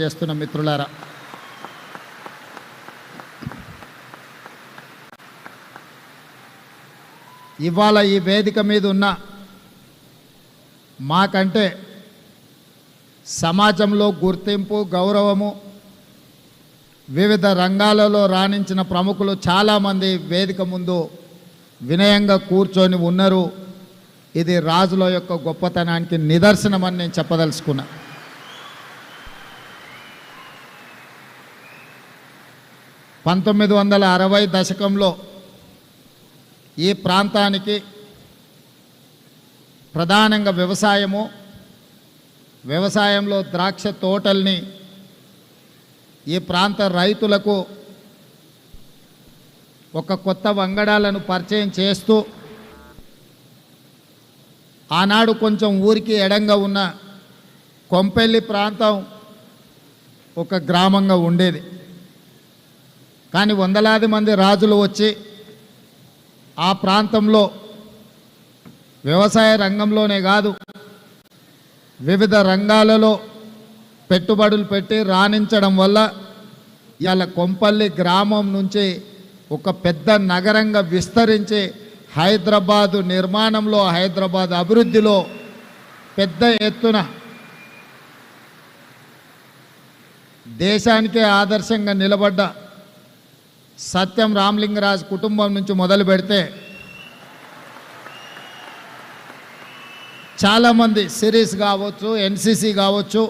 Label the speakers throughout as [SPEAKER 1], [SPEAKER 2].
[SPEAKER 1] చేస్తున్న మిత్రులారా. ఇవాళ ఈ వేదిక మీద ఉన్న మాకంటే సమాజంలో గుర్తింపు గౌరవము వివిధ రంగాలలో రాణించిన ప్రముఖులు చాలామంది వేదిక ముందు వినయంగా కూర్చొని ఉన్నారు. ఇది రాజుల యొక్క గొప్పతనానికి నిదర్శనమని నేను చెప్పదలుచుకున్నాను పంతొమ్మిది వందల అరవై దశకంలో ఈ ప్రాంతానికి ప్రధానంగా వ్యవసాయము వ్యవసాయంలో ద్రాక్ష తోటల్ని ఈ ప్రాంత రైతులకు ఒక కొత్త వంగడాలను పరిచయం చేస్తూ ఆనాడు కొంచెం ఊరికి ఎడంగా ఉన్న కొంపెల్లి ప్రాంతం ఒక గ్రామంగా ఉండేది. కానీ వందలాది మంది రాజులు వచ్చి ఆ ప్రాంతంలో వ్యవసాయ రంగంలోనే కాదు వివిధ రంగాలలో పెట్టుబడులు పెట్టి రాణించడం వల్ల ఇవాళ కొంపల్లి గ్రామం నుంచి ఒక పెద్ద నగరంగా విస్తరించి హైదరాబాదు నిర్మాణంలో హైదరాబాద్ అభివృద్ధిలో పెద్ద ఎత్తున దేశానికే ఆదర్శంగా నిలబడ్డ సత్యం రామలింగరాజ్ కుటుంబం నుంచి మొదలు పెడితే చాలామంది సిరీస్ కావచ్చు ఎన్సిసి కావచ్చు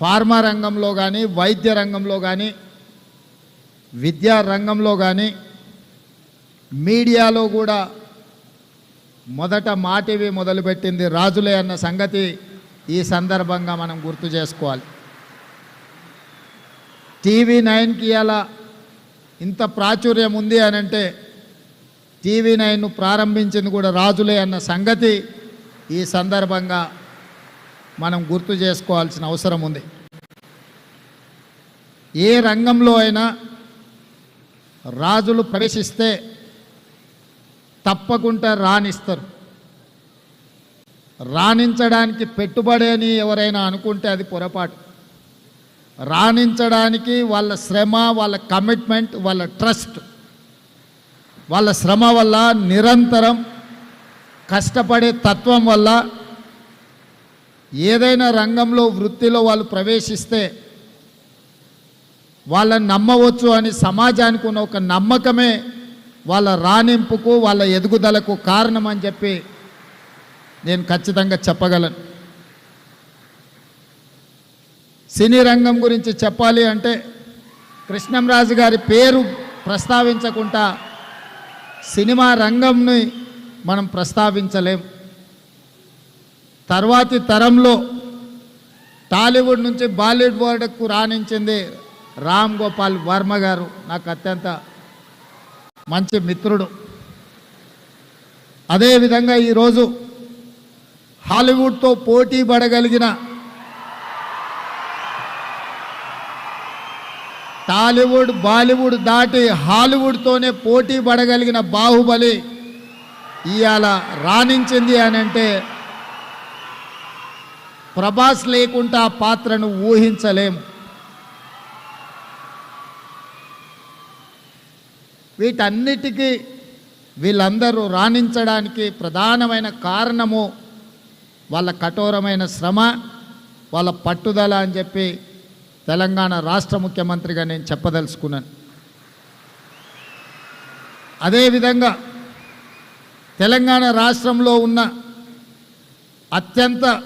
[SPEAKER 1] ఫార్మా రంగంలో కానీ వైద్య రంగంలో కానీ విద్యా రంగంలో కానీ మీడియాలో కూడా మొదట మాటివి మొదలుపెట్టింది రాజులే అన్న సంగతి ఈ సందర్భంగా మనం గుర్తు చేసుకోవాలి. టీవీ నైన్కి ఎలా ఇంత ప్రాచుర్యం ఉంది అని అంటే టీవీ నైన్ను ప్రారంభించింది కూడా రాజులే అన్న సంగతి ఈ సందర్భంగా మనం గుర్తు చేసుకోవాల్సిన అవసరం ఉంది. ఏ రంగంలో అయినా రాజులు ప్రవేశిస్తే తప్పకుండా రాణిస్తారు. రాణించడానికి పెట్టుబడి అని ఎవరైనా అనుకుంటే అది పొరపాటు. రాణించడానికి వాళ్ళ శ్రమ వాళ్ళ కమిట్మెంట్ వాళ్ళ ట్రస్ట్ వాళ్ళ శ్రమ వల్ల నిరంతరం కష్టపడే తత్వం వల్ల ఏదైనా రంగంలో వృత్తిలో వాళ్ళు ప్రవేశిస్తే వాళ్ళని నమ్మవచ్చు అని సమాజానికి ఉన్న ఒక నమ్మకమే వాళ్ళ రాణింపుకు వాళ్ళ ఎదుగుదలకు కారణం అని చెప్పి నేను ఖచ్చితంగా చెప్పగలను. సినీ రంగం గురించి చెప్పాలి అంటే కృష్ణంరాజు గారి పేరు ప్రస్తావించకుండా సినిమా రంగంని మనం ప్రస్తావించలేం. తర్వాతి తరంలో టాలీవుడ్ నుంచి బాలీవుడ్ వరకు రాణించింది రామ్ గోపాల్ వర్మ గారు. నాకు అత్యంత మంచి మిత్రుడు. అదేవిధంగా ఈరోజు హాలీవుడ్తో పోటీ పడగలిగిన టాలీవుడ్ బాలీవుడ్ దాటి హాలీవుడ్తోనే పోటీ పడగలిగిన బాహుబలి ఇవాళ రాణించింది అని అంటే ప్రభాస్ లేకుండా ఆ పాత్రను ఊహించలేము వీటన్నిటికీ వీళ్ళందరూ రాణించడానికి ప్రధానమైన కారణము వాళ్ళ కఠోరమైన శ్రమ వాళ్ళ పట్టుదల అని చెప్పి తెలంగాణ రాష్ట్ర ముఖ్యమంత్రిగా నేను చెప్పదలుచుకున్నాను. అదేవిధంగా తెలంగాణ రాష్ట్రంలో ఉన్న అత్యంత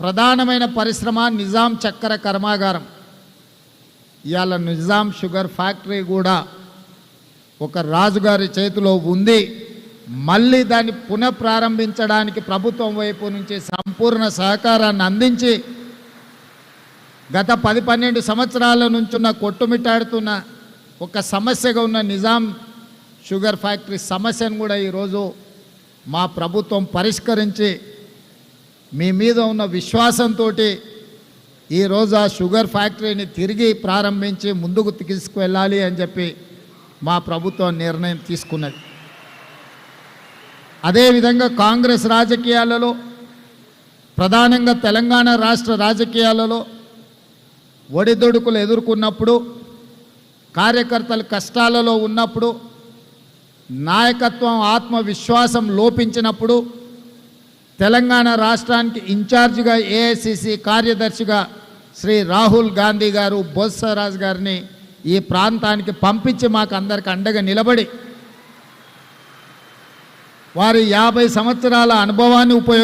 [SPEAKER 1] ప్రధానమైన పరిశ్రమ నిజాం చక్కెర కర్మాగారం. ఇవాళ నిజాం షుగర్ ఫ్యాక్టరీ కూడా ఒక రాజుగారి చేతిలో ఉంది. మళ్ళీ దాన్ని పునఃప్రారంభించడానికి ప్రభుత్వం వైపు నుంచి సంపూర్ణ సహకారాన్ని అందించి గత పది పన్నెండు సంవత్సరాల నుంచున్న కొట్టుమిట్టాడుతున్న ఒక సమస్యగా ఉన్న నిజాం షుగర్ ఫ్యాక్టరీ సమస్యను కూడా ఈరోజు మా ప్రభుత్వం పరిష్కరించి మీ మీద ఉన్న విశ్వాసంతో ఈరోజు ఆ షుగర్ ఫ్యాక్టరీని తిరిగి ప్రారంభించి ముందుకు తీసుకువెళ్ళాలి అని చెప్పి మా ప్రభుత్వం నిర్ణయం తీసుకున్నది. అదేవిధంగా కాంగ్రెస్ రాజకీయాలలో ప్రధానంగా తెలంగాణ రాష్ట్ర రాజకీయాలలో ఒడిదొడుకులు ఎదుర్కొన్నప్పుడు కార్యకర్తలు కష్టాలలో ఉన్నప్పుడు నాయకత్వం ఆత్మవిశ్వాసం లోపించినప్పుడు తెలంగాణ రాష్ట్రానికి ఇన్ఛార్జిగా ఏఐసిసి కార్యదర్శిగా శ్రీ రాహుల్ గాంధీ గారు బొత్సరాజ్ గారిని ఈ ప్రాంతానికి పంపించి మాకు అందరికి అండగా నిలబడి వారి యాభై సంవత్సరాల అనుభవాన్ని ఉపయోగి